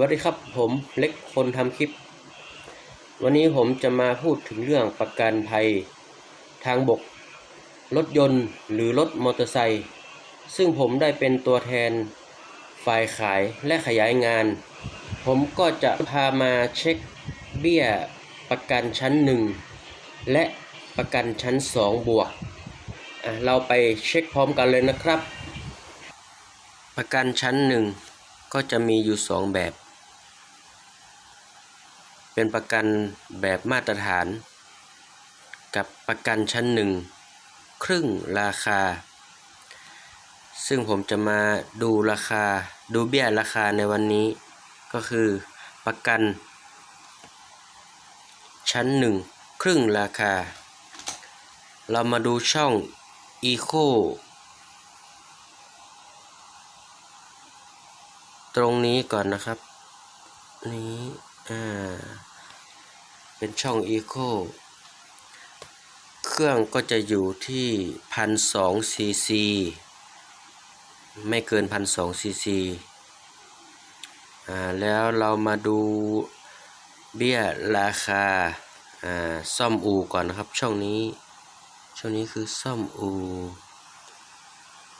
วัสดีครับผมเล็กคนทำคลิป วันนี้ผมจะมาพูดถึงเรื่องประกันภัย ทางบก รถยนต์หรือรถมอเตอร์ไซค์ซึ่งผมได้เป็นตัวแทนฝ่ายขายและขยายงาน ผมก็จะพามาเช็คเบี้ยประกันชั้นหนึ่งและประกันชั้นสองบวก เราไปเช็คพร้อมกันเลยนะครับ ประกันชั้นหนึ่งก็จะมีอยู่สองแบบ เป็นประกันแบบมาตรฐาน กับประกันชั้นหนึ่งครึ่งราคา ซึ่งผมจะมาดูราคาดูเบี้ยราคาในวันนี้ ก็คือประกัน ชั้นหนึ่งครึ่งราคา เรามาดูช่อง Eco ตรงนี้ก่อนนะครับ นี้ อ่าเป็นช่อง Eco เครื่องก็จะอยู่ที่พันสองซีซีไม่เกินพันสองซีซีอ่าแล้วเรามาดูเบี้ยราคาอ่าซ่อมอูก่อนนะครับช่องนี้ ช่องนี้คือซ่อมอู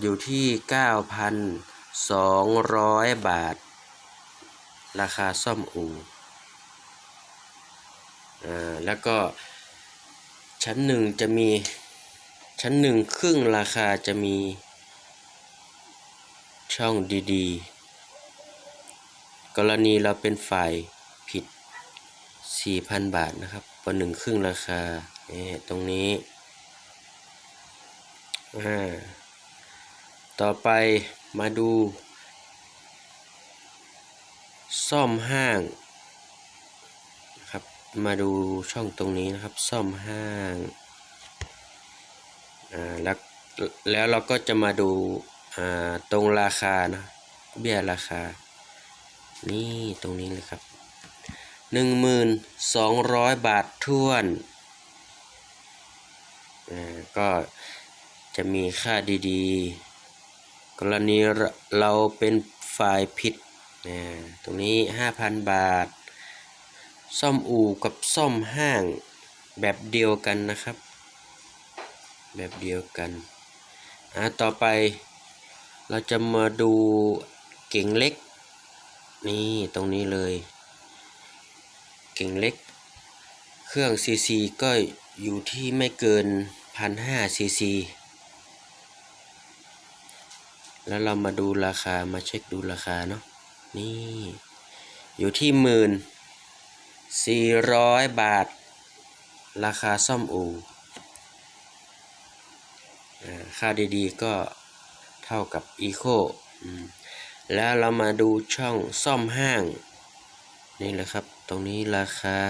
อยู่ที่ 9,200 บาท ราคาซ่อมอู่ แล้วก็ชั้นหนึ่งจะมีชั้นหนึ่งครึ่งราคาจะมีช่องดีๆ กรณีเราเป็นฝ่ายผิด 4,000 บาทนะครับประหนึ่งครึ่งราคานี่ตรงนี้อ่าต่อไปมาดู ซ่อมห้าง มาดูช่องตรงนี้นะครับ ซ่อมห้างอ่าแล้วแล้วเราก็จะมาดูอ่าตรงราคานะเบี้ยราคา นี่ตรงนี้เลยครับหนึ่งหมื่นสองร้อยบาทท้วนอ่าก็จะมีค่าดีๆ กรณีเราเป็นฝ่ายผิดนะตรงนี้5,000บาท ซ่อมอู่กับซ่อมห้างแบบเดียวกันนะครับ แบบเดียวกันอ่าต่อไปเราจะมาดูเก่งเล็ก นี่ตรงนี้เลย เก่งเล็ก เครื่องซีซีก็อยู่ที่ไม่เกิน1,500ซีซีแล้วเรามาดูราคามาเช็คดูราคาเนาะนี่ อยู่ที่หมื่น สี่ร้อยบาท ราคาซ่อมอู่อ่าค่าดีๆก็เท่ากับอีโคแล้วเรามาดูช่องซ่อมห้าง นี่แหละครับ ตรงนี้ราคา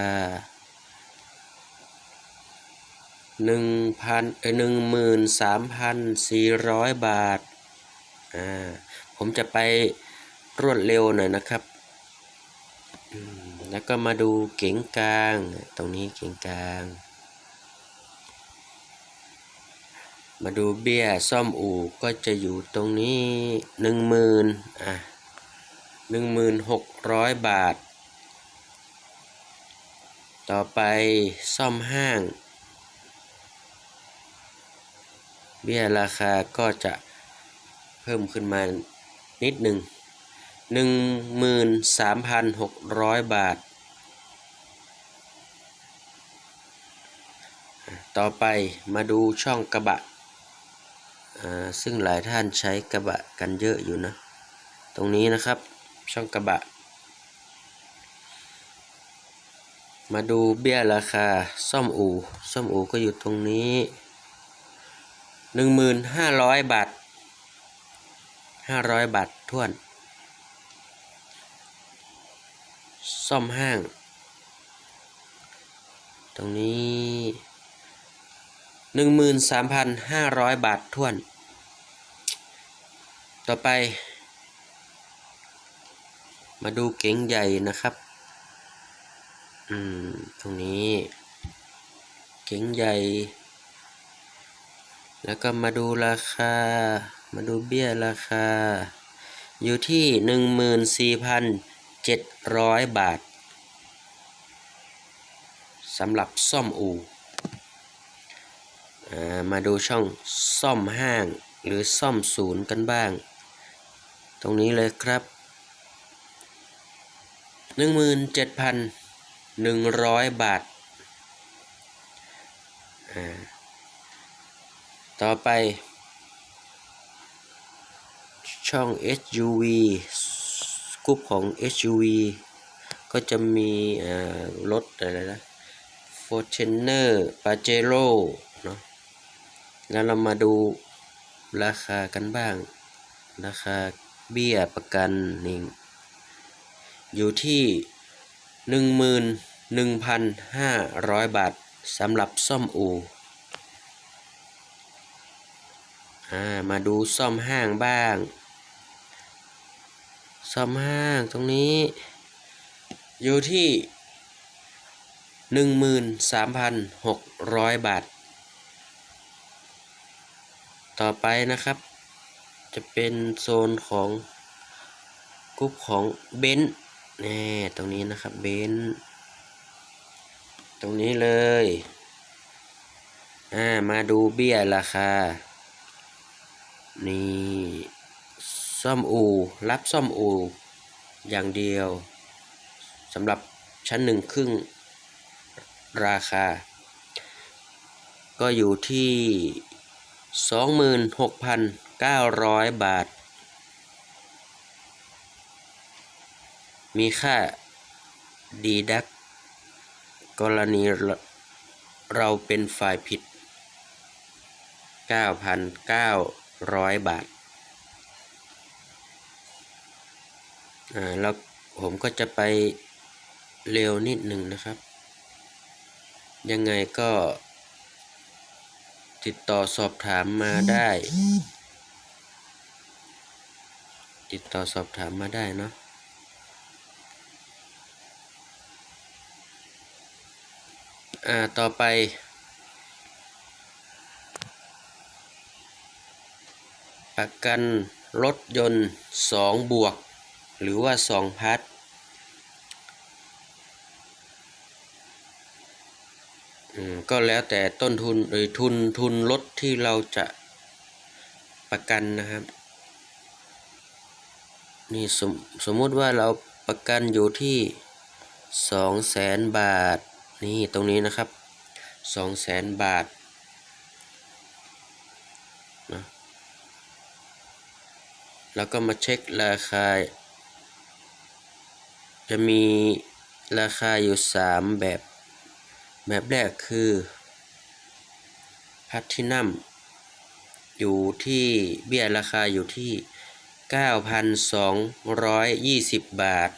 หนึ่งพันเออหนึ่งหมื่นสามพันสี่ร้อยบาท อ่า ผมจะไปรวดเร็วหน่อยนะครับ อืม แล้วก็มาดูเก๋งกลาง ตรงนี้เก๋งกลาง มาดูเบี้ยซ่อมอู่ก็จะอยู่ตรงนี้หนึ่งหมื่นอะหนึ่งหมื่นหกร้อยบาท ต่อไปซ่อมห้าง เบี้ยราคาก็จะเพิ่มขึ้นมานิดหนึ่ง หนึ่งหมื่นสามพันหกร้อยบาท ต่อไปมาดูช่องกระบะอ่าซึ่งหลายท่านใช้กระบะกันเยอะอยู่นะ ตรงนี้นะครับช่องกระบะ มาดูเบี้ยราคาซ่อมอู่ซ่อมอู่ก็อยู่ตรงนี้หนึ่งหมื่นห้าร้อยบาทห้าร้อยบาทท้วน ซ่อมห้าง ตรงนี้หนึ่งหมื่นสามพันห้าร้อยบาทท้วน ต่อไป มาดูเก๋งใหญ่นะครับ อืม ตรงนี้ เก๋งใหญ่ แล้วก็มาดูราคา มาดูเบี้ยราคา อยู่ที่หนึ่งหมื่นสี่พัน 700 บาทสำหรับซ่อมอูมาดูช่องซ่อมห้างหรือซ่อมศูนย์กันบ้าง ตรงนี้เลยครับ 17,100 บาทอ่าต่อไปช่อง SUV กรุ๊ปของ SUV ก็จะมีรถอะไรนะ Fortuner Pajero เนาะแล้วเรามาดูราคากันบ้าง ราคาเบี้ยประกันนี่อยู่ที่ 11,500 บาทสำหรับซ่อมอู่อ่ามาดูซ่อมห้างบ้าง ซ่อมห้างตรงนี้ อยู่ที่หนึ่งหมื่นสามพันหกร้อยบาท ต่อไปนะครับ จะเป็นโซนของกรุ๊ปของเบนซ์นี่ตรงนี้นะครับเบนซ์ตรงนี้เลยอ่ามาดูเบี้ยราคา นี่ ซ่อมอูรับซ่อมอูอย่างเดียวสำหรับชั้นหนึ่งครึ่งราคา ก็อยู่ที่ 26,900 บาท มีค่าดีดัก กรณีเราเราเป็นฝ่ายผิด 9,900 บาท อ่าแล้วผมก็จะไปเร็วนิดหนึ่งนะครับ ยังไงก็ ติดต่อสอบถามมาได้ ติดต่อสอบถามมาได้เนาะอ่า ต่อไป ประกันรถยนต์ 2 บวก หรือว่า2พัทอืมก็แล้วแต่ต้นทุนหรือทุนทุนรถที่เราจะประกันนะครับ นี่สมสมมติว่าเราประกันอยู่ที่สองแสนบาท นี่ตรงนี้นะครับสองแสนบาทนะแล้วก็มาเช็คราคา จะมีราคาอยู่สามแบบ แบบแรกคือพัทินัมอยู่ที่เบี้ยราคาอยู่ที่ 9,220 บาท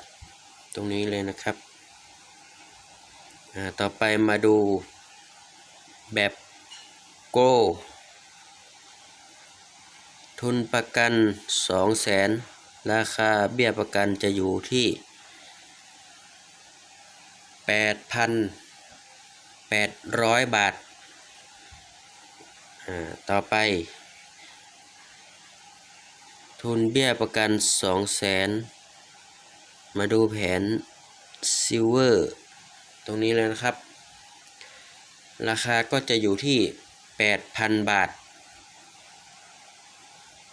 ตรงนี้เลยนะครับ ต่อไปมาดูแบบโก้ทุนประกัน 200,000ราคาเบี้ยประกันจะอยู่ที่ 8,800 บาทอ่าต่อไป ทุนเบี้ยประกัน 200,000 มาดูแผนซิลเวอร์ตรงนี้เลยนะครับ ราคาก็จะอยู่ที่ 8,000 บาท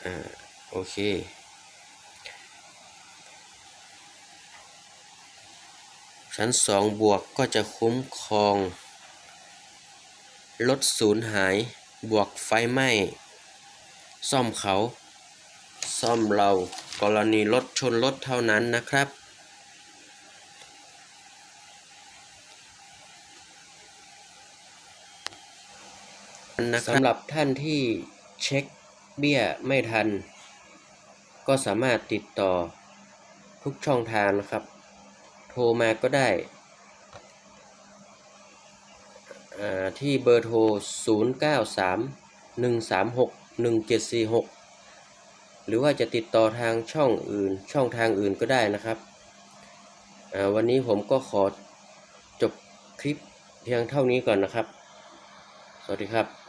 อ่า โอเค ชั้น 2 บวกก็จะคุ้มครองลดสูญหาย บวกไฟไหม้ ซ่อมเขา ซ่อมเรากรณีรถชนรถเท่านั้นนะครับ สำหรับท่านที่เช็คเบี้ยไม่ทัน ก็สามารถติดต่อทุกช่องทางนะครับ ทรมาก็ได้ที่เบอร์โทร 093 136 1746 หรือว่าจะติดต่อทางช่องอื่นช่องทางอื่นก็ได้นะครับ วันนี้ผมก็ขอจบคลิปเพียงเท่านี้ก่อนนะครับ สวัสดีครับ